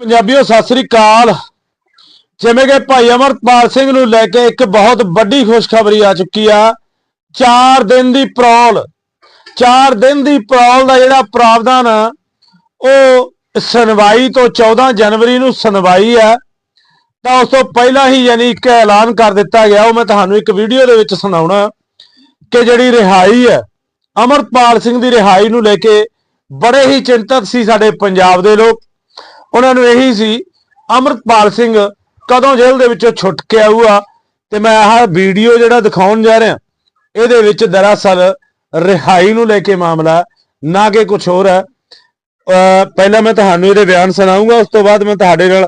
ਪੰਜਾਬੀਓ ਸਤਿ ਸ੍ਰੀ ਅਕਾਲ। ਜਿਵੇਂ ਕਿ ਭਾਈ ਅਮਰਪਾਲ ਸਿੰਘ ਨੂੰ ਲੈ ਕੇ ਇੱਕ ਬਹੁਤ ਵੱਡੀ ਖੁਸ਼ਖਬਰੀ ਆ ਚੁੱਕੀ ਆ। 4 ਦਿਨ ਦੀ ਪ੍ਰੋਲ 4 ਦਿਨ ਦੀ ਪ੍ਰੋਲ ਦਾ ਜਿਹੜਾ ਪ੍ਰਾਵਧਾਨ ਆ, ਉਹ ਸੁਣਵਾਈ ਤੋਂ 14 ਜਨਵਰੀ ਨੂੰ ਸੁਣਵਾਈ ਆ। ਤਾਂ ਉਸ ਤੋਂ ਪਹਿਲਾਂ ਹੀ ਯਾਨੀ ਇੱਕ ਐਲਾਨ ਕਰ ਦਿੱਤਾ ਗਿਆ ਉਹ ਮੈਂ ਤੁਹਾਨੂੰ ਇੱਕ ਵੀਡੀਓ ਦੇ ਵਿੱਚ ਸੁਣਾਉਣਾ ਕਿ ਜਿਹੜੀ ਰਿਹਾਈ ਹੈ ਅਮਰਪਾਲ ਸਿੰਘ ਦੀ ਰਿਹਾਈ ਨੂੰ ਲੈ ਕੇ ਬੜੇ ਹੀ ਚਿੰਤਤ ਸੀ ਸਾਡੇ ਪੰਜਾਬ ਦੇ ਲੋਕ। ਉਹਨਾਂ ਨੂੰ ਇਹੀ ਸੀ, ਅਮਰਪਾਲ ਸਿੰਘ ਕਦੋਂ ਜੇਲ੍ਹ ਦੇ ਵਿੱਚੋਂ ਛੁੱਟ ਕੇ ਆਊਗਾ? ਤੇ ਮੈਂ ਆਹ ਵੀਡੀਓ ਜਿਹੜਾ ਦਿਖਾਉਣ ਜਾ ਰਿਹਾ, ਇਹਦੇ ਵਿੱਚ ਦਰਅਸਲ ਰਿਹਾਈ ਨੂੰ ਲੈ ਕੇ ਮਾਮਲਾ, ਨਾ ਕਿ ਕੁਝ ਹੋਰ ਹੈ। ਪਹਿਲਾਂ ਮੈਂ ਤੁਹਾਨੂੰ ਇਹਦੇ ਬਿਆਨ ਸੁਣਾਉਂਗਾ ਉਸ ਤੋਂ ਬਾਅਦ ਮੈਂ ਤੁਹਾਡੇ ਨਾਲ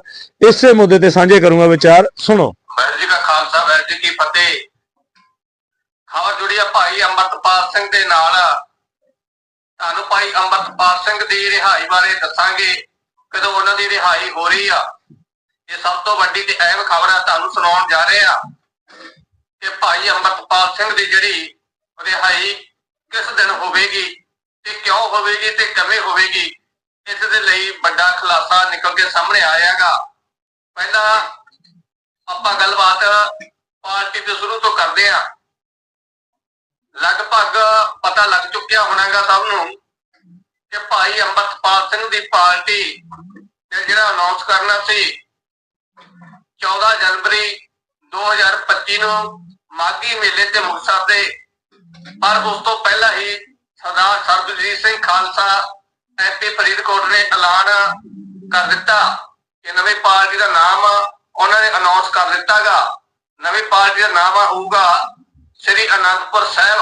ਇਸੇ ਮੁੱਦੇ ਤੇ ਸਾਂਝੇ ਕਰੂੰਗਾ ਵਿਚਾਰ। ਸੁਣੋ। ਵਾਹਿਗੁਰੂ ਜੀ ਕਾ ਖਾਲਸਾ, ਵਾਹਿਗੁਰੂ ਜੀ ਕੀ ਫਤਿਹ। ਖਬਰ ਜੁੜੀ ਭਾਈ ਅੰਮ੍ਰਿਤਪਾਲ ਸਿੰਘ ਦੇ ਨਾਲ। ਤੁਹਾਨੂੰ ਭਾਈ ਅੰਮ੍ਰਿਤਪਾਲ ਸਿੰਘ ਦੀ ਰਿਹਾਈ ਬਾਰੇ ਦੱਸਾਂਗੇ। ਕਦੋਂ ਉਹਨਾਂ ਦੀ ਰਿਹਾਈ ਹੋ ਰਹੀ ਆ, ਇਹ ਸਭ ਤੋਂ ਵੱਡੀ ਤੇ ਅਹਿਮ ਖਬਰ ਆ ਤੁਹਾਨੂੰ ਸੁਣਾਉਣ ਜਾ ਰਹੇ ਆ ਕਿ ਭਾਈ ਅੰਮ੍ਰਿਤਪਾਲ ਸਿੰਘ ਦੀ ਜਿਹੜੀ ਰਿਹਾਈ ਕਿਸ ਦਿਨ ਹੋਵੇਗੀ ਤੇ ਕਿਉਂ ਹੋਵੇਗੀ ਤੇ ਕਿਵੇਂ ਹੋਵੇਗੀ, ਇਸ ਦੇ ਲਈ ਵੱਡਾ ਖੁਲਾਸਾ ਨਿਕਲ ਕੇ ਸਾਹਮਣੇ ਆਇਆਗਾ। ਪਹਿਲਾਂ ਆਪਾਂ ਗੱਲਬਾਤ ਪਾਰਟੀ ਦੇ ਸ਼ੁਰੂ ਤੋਂ ਕਰਦੇ ਆ। ਲਗਭਗ ਪਤਾ ਲੱਗ ਚੁੱਕਿਆ ਹੋਣਾਗਾ ਸਭ ਨੂੰ ਕਿ ਭਾਈ ਅੰਮ੍ਰਿਤਪਾਲ ਸਿੰਘ ਦੀ ਪਾਰਟੀ ਨੇ ਜਿਹੜਾ ਅਨਾਉਂਸ ਕਰਨਾ ਸੀ 14 ਜਨਵਰੀ 2025 ਨੂੰ ਮਾਗੀ ਮੇਲੇ ਤੇ ਮੁਕਤਸਰ ਦੇ, ਪਰ ਉਸ ਤੋਂ ਪਹਿਲਾਂ ਹੀ ਸਰਦਾਰ ਸਰਬਜੀਤ ਸਿੰਘ ਖਾਲਸਾ ਐਮਪੀ ਫਰੀਦਕੋਟ ਨੇ ਐਲਾਨ ਕਰ ਦਿੱਤਾ ਕਿ ਨਵੀਂ ਪਾਰਟੀ ਦਾ ਨਾਮ ਉਹਨਾਂ ਨੇ ਅਨਾਉਂਸ ਕਰ ਦਿੱਤਾਗਾ। ਨਵੀਂ ਪਾਰਟੀ ਦਾ ਨਾਮ ਹੋਊਗਾ ਸ੍ਰੀ ਅਨੰਦਪੁਰ ਸਾਹਿਬ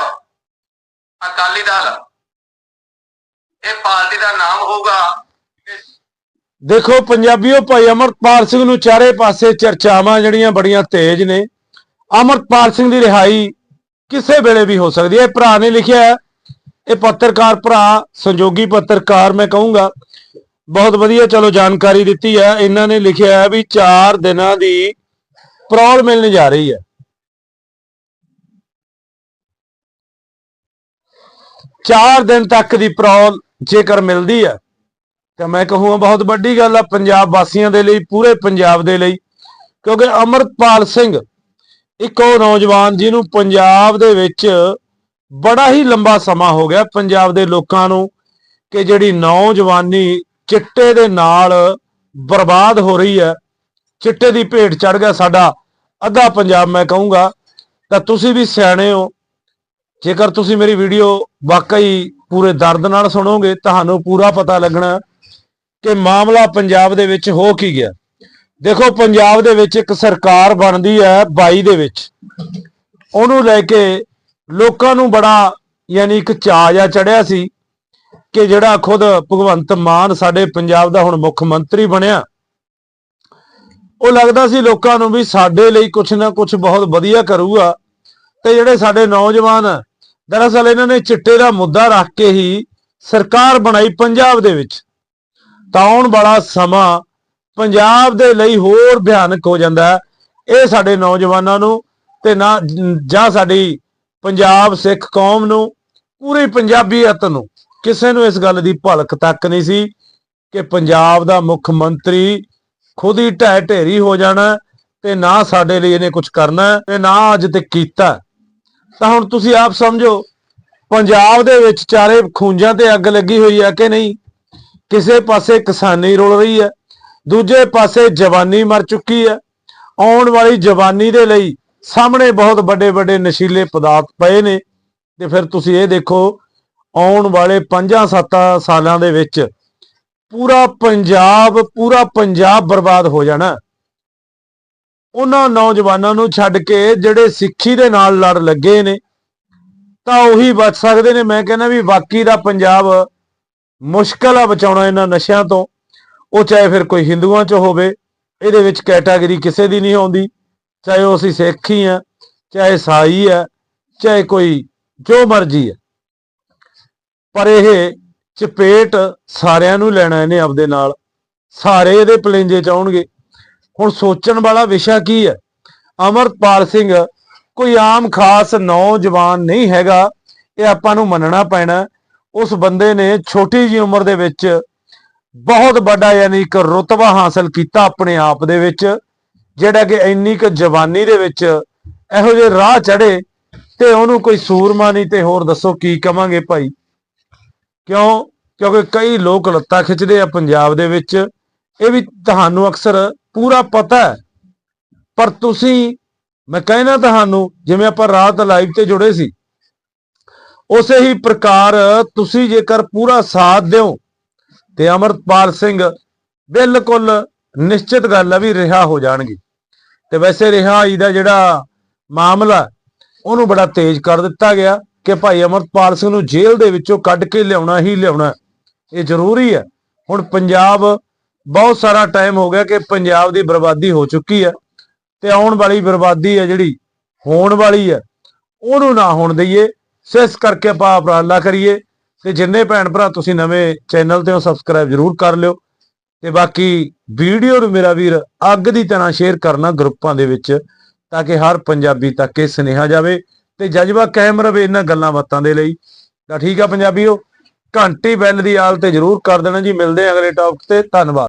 ਅਕਾਲੀ ਦਲ। ਇਹ ਪਾਰਟੀ ਦਾ ਨਾਮ ਹੋਊਗਾ। ਦੇਖੋ, ਪੰਜਾਬੀਓ ਭਾਈ ਅਮਰਪਾਲ ਸਿੰਘ ਨੂੰ ਚਾਰੇ ਪਾਸੇ ਚਰਚਾਵਾਂ ਜਿਹੜੀਆਂ ਬੜੀਆਂ ਤੇਜ਼ ਨੇ। ਅਮਰਪਾਲ ਸਿੰਘ ਦੀ ਰਿਹਾਈ ਕਿਸੇ ਵੇਲੇ ਵੀ ਹੋ ਸਕਦੀ ਹੈ। ਇਹ ਭਰਾ ਨੇ ਲਿਖਿਆ ਇਹ ਪੱਤਰਕਾਰ ਭਰਾ, ਸੰਜੋਗੀ ਪੱਤਰਕਾਰ ਮੈਂ ਕਹੂੰਗਾ। ਬਹੁਤ ਵਧੀਆ, ਚਲੋ, ਜਾਣਕਾਰੀ ਦਿੱਤੀ ਹੈ। ਇਹਨਾਂ ਨੇ ਲਿਖਿਆ ਹੈ ਵੀ 4 ਦਿਨਾਂ ਦੀ ਪਰੌਲ ਮਿਲਣ ਜਾ ਰਹੀ ਹੈ। 4 ਦਿਨ ਤੱਕ ਦੀ ਪਰੌਲ ਜੇਕਰ ਮਿਲਦੀ ਹੈ ਤਾਂ ਮੈਂ ਕਹੂੰਗਾ ਬਹੁਤ ਵੱਡੀ ਗੱਲ ਆ ਪੰਜਾਬ ਵਾਸੀਆਂ ਦੇ ਲਈ, ਪੂਰੇ ਪੰਜਾਬ ਦੇ ਲਈ। ਕਿਉਂਕਿ ਅਮਰਪਾਲ ਸਿੰਘ ਇੱਕ ਉਹ ਨੌਜਵਾਨ ਜਿਹਨੂੰ ਪੰਜਾਬ ਦੇ ਵਿੱਚ ਬੜਾ ਹੀ ਲੰਬਾ ਸਮਾਂ ਹੋ ਗਿਆ, ਪੰਜਾਬ ਦੇ ਲੋਕਾਂ ਨੂੰ, ਕਿ ਜਿਹੜੀ ਨੌਜਵਾਨੀ ਚਿੱਟੇ ਦੇ ਨਾਲ ਬਰਬਾਦ ਹੋ ਰਹੀ ਹੈ, ਚਿੱਟੇ ਦੀ ਭੇਟ ਚੜ ਗਿਆ ਸਾਡਾ ਅੱਧਾ ਪੰਜਾਬ, ਮੈਂ ਕਹੂੰਗਾ। ਤਾਂ ਤੁਸੀਂ ਵੀ ਸਿਆਣੇ ਹੋ ਜੇਕਰ ਤੁਸੀਂ ਮੇਰੀ ਵੀਡੀਓ ਵਾਕਈ ਪੂਰੇ ਦਰਦ ਨਾਲ ਸੁਣੋਗੇ, ਤੁਹਾਨੂੰ ਪੂਰਾ ਪਤਾ ਲੱਗਣਾ ਕਿ ਮਾਮਲਾ ਪੰਜਾਬ ਦੇ ਵਿੱਚ ਹੋ ਕੀ ਗਿਆ। ਦੇਖੋ, ਪੰਜਾਬ ਦੇ ਵਿੱਚ ਇੱਕ ਸਰਕਾਰ ਬਣਦੀ ਹੈ 22 ਦੇ ਵਿੱਚ। ਉਹਨੂੰ ਲੈ ਕੇ ਲੋਕਾਂ ਨੂੰ ਬੜਾ ਯਾਨੀ ਇੱਕ ਚਾਅ ਜਿਹਾ ਚੜਿਆ ਸੀ ਕਿ ਜਿਹੜਾ ਖੁਦ ਭਗਵੰਤ ਮਾਨ ਸਾਡੇ ਪੰਜਾਬ ਦਾ ਹੁਣ ਮੁੱਖ ਮੰਤਰੀ ਬਣਿਆ, ਉਹ ਲੱਗਦਾ ਸੀ ਲੋਕਾਂ ਨੂੰ ਵੀ ਸਾਡੇ ਲਈ ਕੁਝ ਨਾ ਕੁਝ ਬਹੁਤ ਵਧੀਆ ਕਰੂਗਾ। ਤੇ ਜਿਹੜੇ ਸਾਡੇ ਨੌਜਵਾਨ ਦਰਅਸਲ ਇਹਨਾਂ ਨੇ ਚਿੱਟੇ ਦਾ ਮੁੱਦਾ ਰੱਖ ਕੇ ਹੀ ਸਰਕਾਰ ਬਣਾਈ ਪੰਜਾਬ ਦੇ ਵਿੱਚ। ਤਾਂ ਆਉਣ ਵਾਲਾ ਸਮਾਂ ਪੰਜਾਬ ਦੇ ਲਈ ਹੋਰ ਭਿਆਨਕ ਹੋ ਜਾਂਦਾ ਇਹ ਸਾਡੇ ਨੌਜਵਾਨਾਂ ਨੂੰ ਤੇ ਨਾ, ਜਾਂ ਸਾਡੀ ਪੰਜਾਬ ਸਿੱਖ ਕੌਮ ਨੂੰ, ਪੂਰੀ ਪੰਜਾਬੀਅਤ ਨੂੰ, ਕਿਸੇ ਨੂੰ ਇਸ ਗੱਲ ਦੀ ਭਲਕ ਤੱਕ ਨਹੀਂ ਸੀ ਕਿ ਪੰਜਾਬ ਦਾ ਮੁੱਖ ਮੰਤਰੀ ਖੁਦ ਹੀ ਢਹਿ ਢੇਰੀ ਹੋ ਜਾਣਾ ਤੇ ਨਾ ਸਾਡੇ ਲਈ ਇਹਨੇ ਕੁਝ ਕਰਨਾ ਤੇ ਨਾ ਅੱਜ ਤੇ ਕੀਤਾ ਤਾਂ ਹੁਣ ਤੁਸੀਂ ਆਪ ਸਮਝੋ, ਪੰਜਾਬ ਦੇ ਵਿੱਚ ਚਾਰੇ ਖੂੰਜਾਂ ਤੇ ਅੱਗ ਲੱਗੀ ਹੋਈ ਹੈ ਕਿ ਨਹੀਂ? ਕਿਸੇ ਪਾਸੇ ਕਿਸਾਨੀ ਰੁਲ ਰਹੀ ਹੈ, ਦੂਜੇ ਪਾਸੇ ਜਵਾਨੀ ਮਰ ਚੁੱਕੀ ਹੈ। ਆਉਣ ਵਾਲੀ ਜਵਾਨੀ ਦੇ ਲਈ ਸਾਹਮਣੇ ਬਹੁਤ ਵੱਡੇ ਵੱਡੇ ਨਸ਼ੀਲੇ ਪਦਾਰਥ ਪਏ ਨੇ ਤੇ ਫਿਰ ਤੁਸੀਂ ਇਹ ਦੇਖੋ, ਆਉਣ ਵਾਲੇ 5-7 ਸਾਲਾਂ ਦੇ ਵਿੱਚ ਪੂਰਾ ਪੰਜਾਬ ਪੂਰਾ ਪੰਜਾਬ ਬਰਬਾਦ ਹੋ ਜਾਣਾ। ਉਹਨਾਂ ਨੌਜਵਾਨਾਂ ਨੂੰ ਛੱਡ ਕੇ ਜਿਹੜੇ ਸਿੱਖੀ ਦੇ ਨਾਲ ਲੜ ਲੱਗੇ ਨੇ, ਤਾਂ ਉਹੀ ਬਚ ਸਕਦੇ ਨੇ। ਮੈਂ ਕਹਿੰਦਾ ਵੀ ਬਾਕੀ ਦਾ ਪੰਜਾਬ ਮੁਸ਼ਕਲ ਆ ਬਚਾਉਣਾ ਇਹਨਾਂ ਨਸ਼ਿਆਂ ਤੋਂ। ਉਹ ਚਾਹੇ ਫਿਰ ਕੋਈ ਹਿੰਦੂਆਂ ਚ ਹੋਵੇ, ਇਹਦੇ ਵਿੱਚ ਕੈਟਾਗਰੀ ਕਿਸੇ ਦੀ ਨਹੀਂ ਆਉਂਦੀ। ਚਾਹੇ ਉਹ ਅਸੀਂ ਸਿੱਖ ਹੀ ਆ, ਚਾਹੇ ਸਾਈ ਆ, ਚਾਹੇ ਕੋਈ ਜੋ ਮਰਜ਼ੀ ਹੈ ਪਰ ਇਹ ਚਪੇਟ ਸਾਰਿਆਂ ਨੂੰ ਲੈਣਾ ਇਹਨੇ ਆਪਦੇ ਨਾਲ। ਸਾਰੇ ਇਹਦੇ ਪਲੇਂਜੇ ਚ ਆਉਣਗੇ। ਹੁਣ ਸੋਚਣ ਵਾਲਾ ਵਿਸ਼ਾ ਕੀ ਹੈ? ਅਮਰਪਾਲ ਸਿੰਘ ਕੋਈ ਆਮ ਖਾਸ ਨੌਜਵਾਨ ਨਹੀਂ ਹੈਗਾ, ਇਹ ਆਪਾਂ ਨੂੰ ਮੰਨਣਾ ਪੈਣਾ। ਉਸ ਬੰਦੇ ਨੇ ਛੋਟੀ ਜੀ ਉਮਰ ਦੇ ਵਿੱਚ ਬਹੁਤ ਵੱਡਾ ਯਾਨੀ ਇੱਕ ਰੁਤਬਾ ਹਾਸਲ ਕੀਤਾ ਆਪਣੇ ਆਪ ਦੇ ਵਿੱਚ, ਜਿਹੜਾ ਕਿ ਇੰਨੀ ਕੁ ਜਵਾਨੀ ਦੇ ਵਿੱਚ ਇਹੋ ਜਿਹੇ ਰਾਹ ਚੜੇ ਤੇ ਉਹਨੂੰ ਕੋਈ ਸੂਰਮਾ ਨਹੀਂ ਤੇ ਹੋਰ ਦੱਸੋ ਕੀ ਕਵਾਂਗੇ ਭਾਈ? ਕਿਉਂ? ਕਿਉਂਕਿ ਕਈ ਲੋਕ ਲੱਤਾਂ ਖਿੱਚਦੇ ਆ ਪੰਜਾਬ ਦੇ ਵਿੱਚ। ਇਹ ਵੀ ਤੁਹਾਨੂੰ ਅਕਸਰ ਪੂਰਾ ਪਤਾ ਹੈ। ਪਰ ਤੁਸੀਂ, ਮੈਂ ਕਹਿਣਾ ਤੁਹਾਨੂੰ, ਜਿਵੇਂ ਆਪਾਂ ਰਾਤ ਲਾਈਵ ਤੇ ਜੁੜੇ ਸੀ, ਉਸੇ ਹੀ ਪ੍ਰਕਾਰ ਤੁਸੀਂ ਜੇਕਰ ਪੂਰਾ ਸਾਥ ਦਿਓ, ਤੇ ਅਮਰਪਾਲ ਸਿੰਘ ਬਿਲਕੁਲ ਨਿਸ਼ਚਿਤ ਗੱਲ ਹੈ ਵੀ ਰਿਹਾ ਹੋ ਜਾਣਗੇ। ਤੇ ਵੈਸੇ ਰਿਹਾਈ ਦਾ ਜਿਹੜਾ ਮਾਮਲਾ, ਉਹਨੂੰ ਬੜਾ ਤੇਜ਼ ਕਰ ਦਿੱਤਾ ਗਿਆ ਕਿ ਭਾਈ ਅਮਰਪਾਲ ਸਿੰਘ ਨੂੰ ਜੇਲ੍ਹ ਦੇ ਵਿੱਚੋਂ ਕੱਢ ਕੇ ਲਿਆਉਣਾ ਹੀ ਲਿਆਉਣਾ। ਇਹ ਜ਼ਰੂਰੀ ਹੈ। ਹੁਣ ਪੰਜਾਬ ਬਹੁਤ ਸਾਰਾ ਟਾਈਮ ਹੋ ਗਿਆ ਕਿ ਪੰਜਾਬ ਦੀ ਬਰਬਾਦੀ ਹੋ ਚੁੱਕੀ ਹੈ ਤੇ ਆਉਣ ਵਾਲੀ ਬਰਬਾਦੀ ਹੈ ਜਿਹੜੀ, ਹੋਣ ਵਾਲੀ ਹੈ, ਉਹਨੂੰ ਨਾ ਹੋਣ ਦਈਏ। ਸੋ ਇਸ ਕਰਕੇ ਆਪਾਂ ਉਪਰਾਲਾ ਕਰੀਏ ਤੇ ਜਿੰਨੇ ਭੈਣ ਭਰਾ ਤੁਸੀਂ ਨਵੇਂ ਚੈਨਲ ਤੇ ਹੋ ਸਬਸਕ੍ਰਾਈਬ ਜਰੂਰ ਕਰ ਲਿਓ। ਤੇ ਬਾਕੀ ਵੀਡੀਓ ਨੂੰ ਮੇਰਾ ਵੀਰ ਅੱਗ ਦੀ ਤਰ੍ਹਾਂ ਸ਼ੇਅਰ ਕਰਨਾ ਗਰੁੱਪਾਂ ਦੇ ਵਿੱਚ ਤਾਂ ਕਿ ਹਰ ਪੰਜਾਬੀ ਤੱਕ ਇਹ ਸੁਨੇਹਾ ਜਾਵੇ ਤੇ ਜਜ਼ਬਾ ਕਾਇਮ ਰਵੇ ਇਹਨਾਂ ਗੱਲਾਂ ਬਾਤਾਂ ਦੇ ਲਈ। ਤਾਂ ਠੀਕ ਆ ਪੰਜਾਬੀਓ, ਘੰਟੀ ਬੈਲ ਦੀ ਆਲ ਤੇ ਜਰੂਰ ਕਰ ਦੇਣਾ ਜੀ। ਮਿਲਦੇ ਆ ਅਗਲੇ ਟੌਪਿਕ ਤੇ। ਧੰਨਵਾਦ।